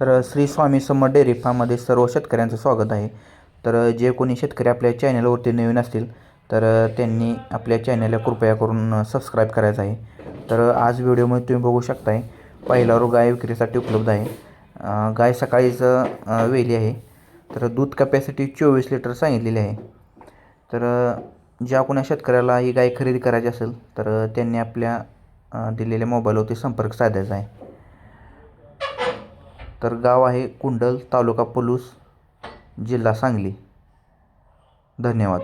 तर श्री स्वामी सम डेअरी फार्ममध्ये सर्व शेतकऱ्यांचं स्वागत आहे. तर जे कोणी शेतकरी आपल्या चॅनलवरती नवीन असतील तर त्यांनी आपल्या चॅनलला कृपया करून सबस्क्राईब करायचं आहे. तर आज व्हिडिओमध्ये तुम्ही बघू शकताय पहिला रोग गाय विक्रीसाठी उपलब्ध आहे. गाय सकाळीच वेली आहे. तर दूध कॅपॅसिटी चोवीस लिटर सांगितलेली आहे. तर ज्या कोणा शेतकऱ्याला ही गाय खरेदी करायची असेल तर त्यांनी आपल्या दिलेल्या मोबाईलवरती संपर्क साधायचा आहे. तर गाव आहे कुंडल तालुका पलूस जिल्हा सांगली. धन्यवाद.